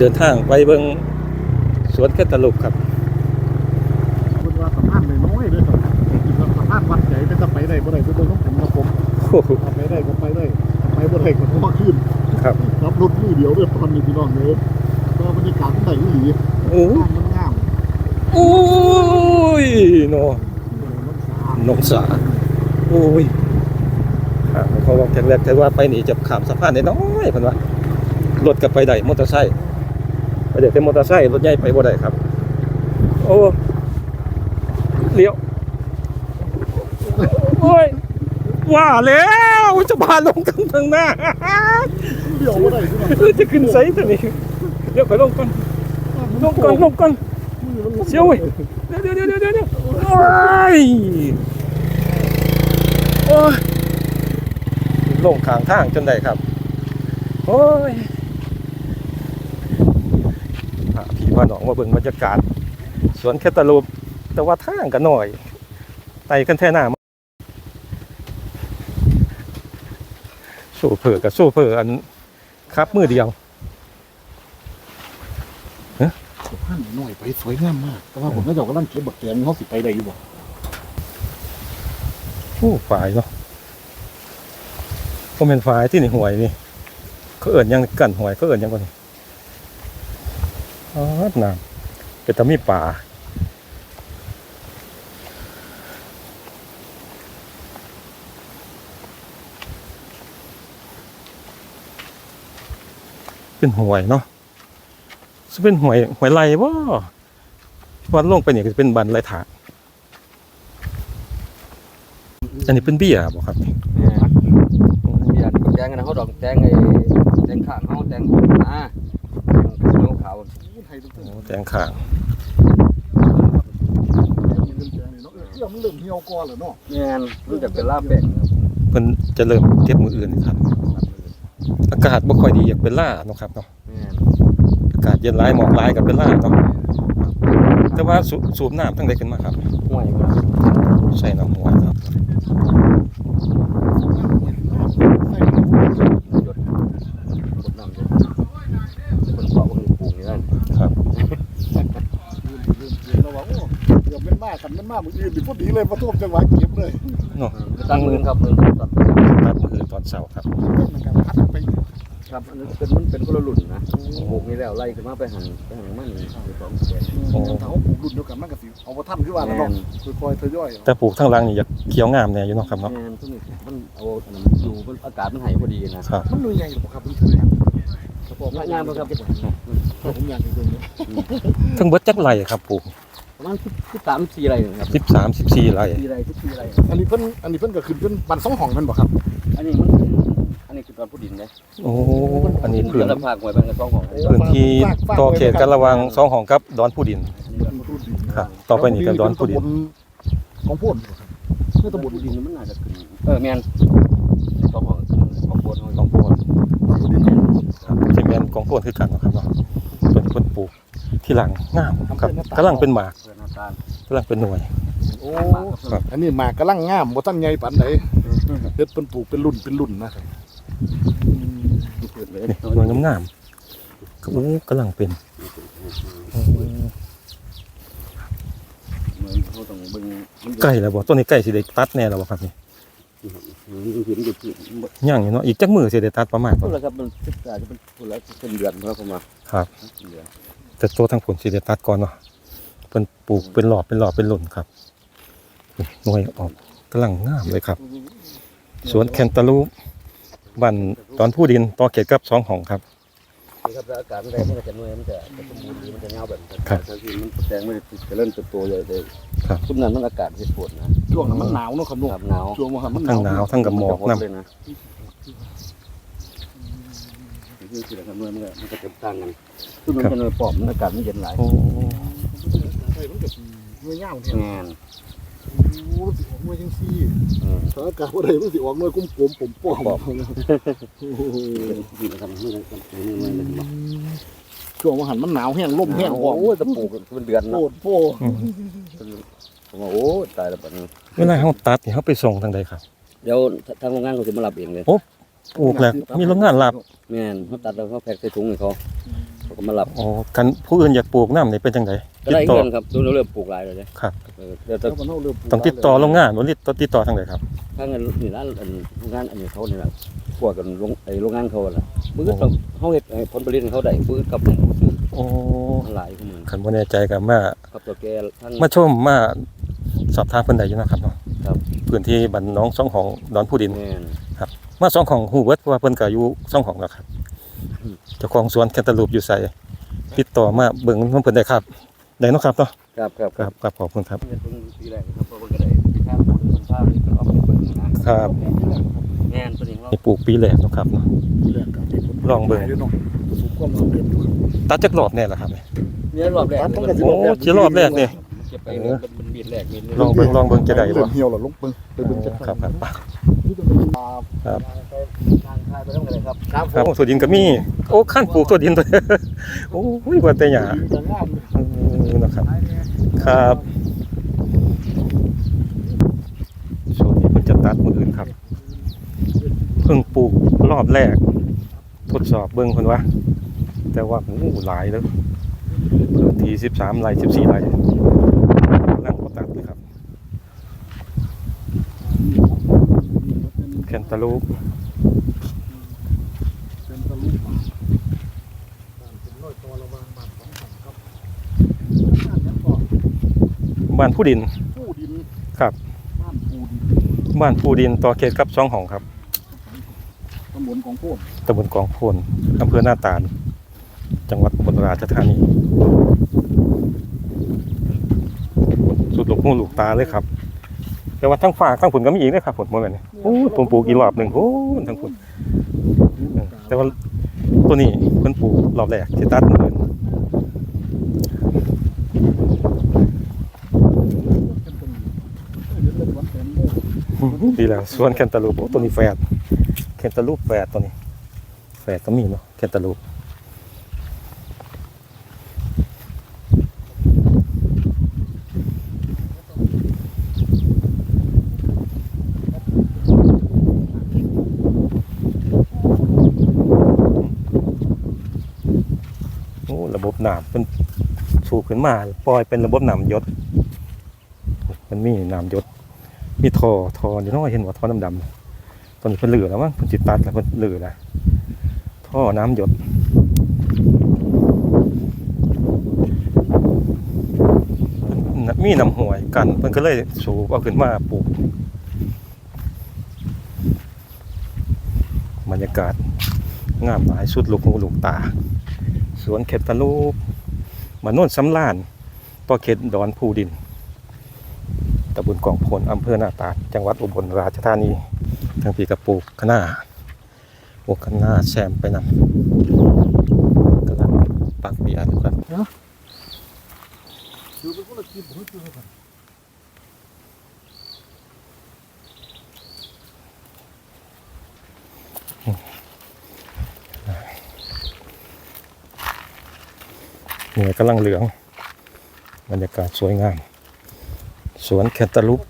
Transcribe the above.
เดินทางไปเบิ่งสวนแคตตาลูปครับคุณว่าสัมภาษณ์น้อยๆเลยครับคิดว่าสัมภาษณ์วัดใหญ่แต่จะไปได้บ่ได้ทุกคนต้องผมกับผมโอ้โหถ้าไปได้ก็ไปได้ไปบ่ได้ก็พ่อขึ้นครับรับรถมือเดียวด้วยตอนนี้พี่น้องเลยก็บรรยากาศมันได้อีหลีโอ้งามมันงามโอ้ยโนมันสะอาดนงสาโอ้ยอ่าเขาบอกแท็กแรกแต่ว่าไปนี่จะข้ามสะพานได้น้อยเพิ่นว่ารถก็ไปได้มอเตอร์ไซค์ ไปได้แต่มอเตอร์ไซค์รถใหญ่ไปบ่ได้ครับ โอ้เลี้ยวโอ้ยว่าแล้วจะพาลงกันทางหน้าเดียวบ่ได้เออจะขึ้นไซส์ตัวนี้เดี๋ยวไปลงก่อนลงก่อนลงก่อนเสียวเว้ยเดี๋ยวเดี๋ยวเดี๋ยวเดี๋ยวเดี๋ยวโอ้ยโอ้ยลงข้างทางจนได้ครับ โอ้ยพาพี่ ว่าน้องมาเบิ่งบรรยากาศ สวนแคตตาลูปแต่ว่าทางกันหน่อยไต่กันแท่หน้ามาโซ่เผือกับโซ่เผืออันครับมือเดียวท่านหน่อยไปสวยงามมาก แต่ว่าผมก็จะกำลังเก็บบักแตงเขาสิไปได้อยู่บ่โอ้ฝ่ายเนาะก็เป็นฝ่ายที่ในหวยนี่เขาเอิ่นหยังกันหวยเขาเอิ่นหยังก่อนนี่ อ๋อน้ำเป็นตะมีป่าเป็นหวยเนาะจะเป็นหวยหวยไรบ่วันลงไปเนี่ก็จะเป็นบันไรถาอันนี้เป็นเบี้ยบ่ครับเนี่ยเบียดแจงนะเขาดอกแจงไอ้แจงข้างเขาแจงอ่าแจงขา ทยทุกท่านโอ้แตงข้างเที่ยวมันเริ่มเหี่ยวก่อนแล้วเนาะแม่นรู้จักเป็นลาบแป้งครับเพิ่นจะเริ่มเก็บมืออื่นครับ อากาศบ่ค่อยดีอยากเป็นล่าเนาะครับเนาะแม่นอากาศเย็นร้ายหมอกร้ายกับเป็นล่าเนาะแต่ว่าสูสูบน้ำทั้งใดขึ้นมาครับ ห่วยครับใส่น้ำหัวครับ หยดกดน้ำเลยคนเกาะคนปลูกนี่นั่น ครับ เราว่าโอ้เกือบเป็ นมากกันเป็นมากมืออื่นดิพอดีเลยมาท่วมจังหวะเก็บเลยเนาะคือตั้งมือครับมือตัดตัดมืออื่นตอนเช้าครับมันกันพัดไปครับอันนี้เป็นมันเป็นคนละรุ่นนะปลูกนี่แล้วไล่ขึ้นมาไปหันไปหันมันนี่คือสองแสนโอ้ถ้าเขาปลูกรุ่นเดียวกันมันก็สิเอาบ่ทันคือว่าแล้วเนาะค่อยๆทยอยแต่ปลูกทั้งหลังนี่อยากเขียวงามแน่อยู่เนาะครับเนาะแม่นทุกนี่มันเอาอันนั้นอยู่มันอากาศมันหายพอดีนะครับมันหน่วยใหญ่หรอครับมันถึงงานกระป๋องงานบ่ครับผมอยากให้เบิ่งเนี่ยทั้งเบิดจักไรครับปลูก ประมาณสิบสามสี่ไรนะครับ13 14ไรสี่ไรทุกสี่ไรอันนี้เพิ่นอันนี้เพิ่นก็ขึ้นเป็นบันสองห้องแม่นบ่ครับ อันนี้มันเป็นอันนี้คือตอนผู้ดินเลยโอ้อันนี้เพื่พื้อนนละภาคหวยบ้านกับสองของอันนี้พื้นที่ต่อเขตกันระหว่างสองห้องกับดอนผู้ดินมันพูดดีครับต่อไปนี่ก็ดอนผู้ดินของพูดครับนี่ตำตำบบลลผู้ดินมันน่าจะขึ้นเออแมนสองของของโบนของโพนครับที่แม่นของโพนคือกันเนาะครับเนาะเป็นคนปลูกที่หลังงามครับกำลังเป็นหมาก เพื่อนหน้าตาลกำลังเป็นหน่วย โอ้อันนี้หมากกำลังงามบ่ทันใหญ่ปานใดเฮ็ดเพิ่นปลูกเป็นรุ่นเป็นรุ่นนะครับเปิดเลยนี่หน่วยงามๆโอ้กำลังเป็นโอ้เหมือนเขาต้องเบิ่งมันใกล้แล้วบ่ต้นนี้ใกล้สิได้ตัดแน่แล้วบ่ครับนี่มันเห็นอยู่ที่ย่างอยู่เนาะอีกจักมือสิได้ตัดประมาณพูบ่ดแล้วครับมันศึกษาจะเป็นพูดแล้วเป็นเดือนเขาเข้ามาครับเดือนแต่โตทั้งผลสิได้ตัดก่อนเนาะ เพิ่นปลูกเป็นหลอบเป็นหลอบเป็นหล่นครับหน่วยออกกำลังงามเลยครับ สวนแคนตาลูปบ้านตอนผู้ดินต่อเขตกับสองห้องครับนี่ครับแล้วอากาศมันแรงมันก็จะนวยมันจะจะสมบูรณ์ดีมันจะเงาแบบครับถ้าที่มันแตงไม่ได้จะเริ่มเติบโตเลยเลยครับทุกนั้นมันอากาศที่ปวดนะช่วงนั้นมันหนาวเนาะครับเนาะครับหนาวช่วงว่ามันหทั้นางวหนาวทั้งกับหมอกนํเลยนะนี่คือการเมืองมันก็มันก็เต็มตั้งกันทุกนั้นเป็นปอบมันอากาศมันเย็นหลาย โอ้ใช่มันก็สิหน่วยยาวแท้แม่นโอ้สิออกหน่วยจังซี่อืมถ้าอากาศบ่ได้มันสิออกหน่วยกลมๆผมป้อมโอ้โหนี่นะครับนี่นะครับนี่มันเลยมาช่วงว่าหันมันหนาวแห้งลมแห้งโอ้พร้อมโหจะปลูกเป็นเดือนโพเนาะดโพอืมผมว่าโอ้ตายแล้วปัดนี้เวลาเฮาตัดนี่เฮาไปส่งทางใดครับ เดี๋ยวทางโรงงานเขาจะมารับเองเลยปลูกแล้วมีโรงงานรับแม่นเขาตัดแล้วเขาแพ็คใส่ถุงให้เขาเขาก็มารับอ๋อกันผู้อื่นอยากปลูกน้ำนี่เป็นจังได ก็ได้ติดต่อเงินครับดูเริ่มปลูกหลายเลยเนี่ยครับเออเดี๋ยวจะแล้วมันเอาเริ่มปลูกต้องติดต่อโรงงานบ่ติดต่อติดต่อทางใดครับถ้าเงินนี่ร้านอันโรงงานอันนี้เขานี่แหละพวกกันโรงไอ้โรงงานเขาล่ะมือก็ต้องเขาเฮ็ดให้ผลผลิตให้เขาได้มือกับผู้ซื้อโอ้มันหลายของมึงคันบ่แน่ใจก็มาครับตัวแกทั้งมาชมมาสอบถามเพิ่นได้อยู่นะครับเนาะครับพื้นที่บ้านน้องสองของดอนผู้ดินแม่นมาสองของฮู้เบิดเพราะว่าเพิ่นก็อยู่สองของแล้วครับอืมเจ้าของสวนแคนตาลูปอยู่ไสติดต่อมาเบิ่งนำเพิ่นได้ครับ ได้เนาะครับเนาะครับครับครับครับขอบคุณครับเฮ็ดเพิ่งปีแรกครับเพราะว่าก็ได้ที่ทางผลมันภาพนี่ก็เอาไปเบิ่งนะครับ แม่นตัวนี้เรานี่ปลูกปีแรกเนาะครับเนาะแรกกับที่ผลลองเบิ่งยู่นาะประสบความสำเร็จอยู่ตัดจักรอบแน่ล่ะครับนี่เนี่ยรอบแรกตัดนี่ตั้งมันแต่โอ้สิรอบแรกนี่เก็บไปเนี่ยมันมันมีดแรกมีดนึงลองเบิ่งลองเบิ่งจะได้เริ่บ่มเหี่ยวแล้วลงเบิ่งไปเบิ่งจักครับครับนี่จะเป็นปลาครับทางคายไปต้องกันเลยครับครับครับโอ้ถั่วดินก็มี โอ้ขั้นปลูกถั่วดินตัว โอ้ยว่าแต่หยาดินจะงามเอ อนะครับ ครับช่วงนี้เพิ่นจะตัดมืออื่นครับ เพิ่งปลูกรอบแรก ทดสอบเบิ่งเพิ่นว่าแต่ว่าโอ้หลายแล้วพื้นที่13ไร่14ไร่นั่งก็ตัดเลยครับแคนตาลูป เป็นตะลุกป่าบ้านเป็นร้อยตัวระวางบ้านสองฝั่งครับบ้านนั้นก็ บ้านผู้ดิน ผู้ดินครับ บ้านผู้ดินบ้านผู้ดินต่อเขตกับสองห้องครับตำบลของโพนตำบลกองโพนอำเภอหน้าตาล จังหวัดอุบลราชธานีสุดลูกหูลูกตาเลยครับ แต่ว่าทั้งฝากทั้งผลก็มีอีกนะครับผลโมเมนต์โอ้ยผมปลูกอีกรอบหนึ่งโอ้ยทั้งผลแต่ว่าตัวนี้เพิ่นปลูกรอบแรกที่ตัดมืออื่น ดีแล้วส่วนแคนตาลูปโอ้ตัวนี้แฝดแคนตาลูปแฝดตัวนี้แฝดก็มีเนาะแคนตาลูปโอ้ระบบน้ำเป็นสูบขึ้นมา ปล่อยเป็นระบบน้ำยศมันมีน้ำยศ มีท่อท่ออยู่น้อยเห็นว่าท่อดำๆตอนนี้เพิ่นเหลือแล้วมั้งเพิ่นจิตตัดแล้วเพิ่นเหลือแล้วท่อน้ำหยศน่ะมีน้ำห่วยกันเพิ่นก็เลยสูบเอาขึ้นมาปลูกบรรยากาศงามหลายสุดลูกหูลูกตา สวนเขตตะลูปมานโนนสำลานต่อเขตดอนภูดิน ตำบลกองพลอำเภอหน้าตาด จังหวัดอุบลราชธานีทางพี่กระปลูกคะน้าปลูกคะน้าแซมไปนำกำลังปักเบียร์อยู่ครับอยู่เป็นคนละกินผมไม่เจอกันเหนือกำลังเหลือง บรรยากาศสวยงาม สวนแคนตาลูป